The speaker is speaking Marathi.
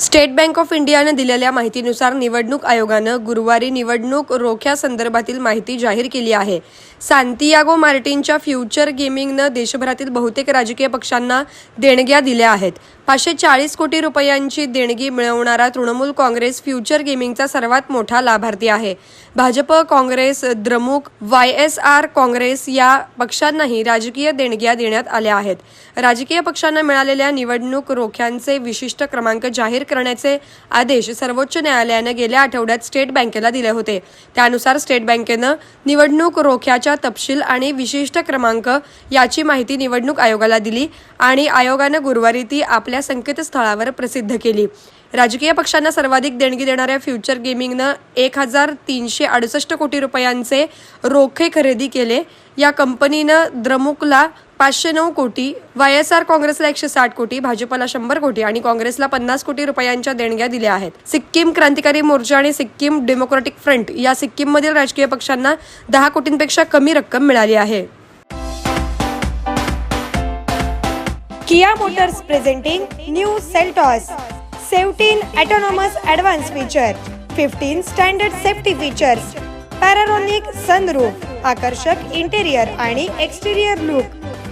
स्टेट बँक ऑफ इंडियानं दिलेल्या माहितीनुसार निवडणूक आयोगानं गुरुवारी निवडणूक रोख्यासंदर्भातील माहिती जाहीर केली आहे. सांतियागो मार्टिनच्या फ्युचर गेमिंगनं देशभरातील बहुतेक राजकीय पक्षांना देणग्या दिल्या आहेत. पाचशे चाळीस कोटी रुपयांची देणगी मिळवणारा तृणमूल काँग्रेस फ्युचर गेमिंगचा सर्वात मोठा लाभार्थी आहे. Bhajap Congress Dramuk Y S R Congress या पक्षांनाही राजकीय देणग्या देण्यात आल्या आहेत. राजकीय पक्षांना मिळालेल्या निवडणूक रोख्यांचे विशिष्ट क्रमांक जाहीर करण्याचे आदेश सर्वोच्च न्यायालयानं गेल्या आठवड्यात स्टेट बँकेला दिले होते. त्यानुसार स्टेट बँकेनं निवडणूक रोख्याच्या तपशील आणि विशिष्ट क्रमांक याची माहिती निवडणूक आयोगाला दिली आणि आयोगानं गुरुवारी ती आपल्या संकेतस्थळावर प्रसिद्ध केली. राजकीय पक्षांना सर्वाधिक देणगी देणाऱ्या फ्युचर गेमिंगनं एक हजार तीनशे अडुसष्ट कोटी रुपयांचे रोखे खरेदी केले. या कंपनीनं द्रमुकला पाचशे नऊ कोटी वाय एस आर काँग्रेसला एकशे साठ कोटी भाजपला शंभर कोटी आणि काँग्रेसला पन्नास कोटी रुपयांच्या देणग्या दिल्या आहेत. सिक्कीम क्रांतिकारी मोर्चा आणि सिक्कीम डेमोक्रॅटिक फ्रंट या सिक्कीममधील राजकीय पक्षांना दहा कोटींपेक्षा कमी रक्कम मिळाली आहे. Kia Motors presenting new Seltos seventeen autonomous advance feature fifteen standard safety features panoramic sunroof आकर्षक इंटेरियर आणि एक्सटेरियर लुक.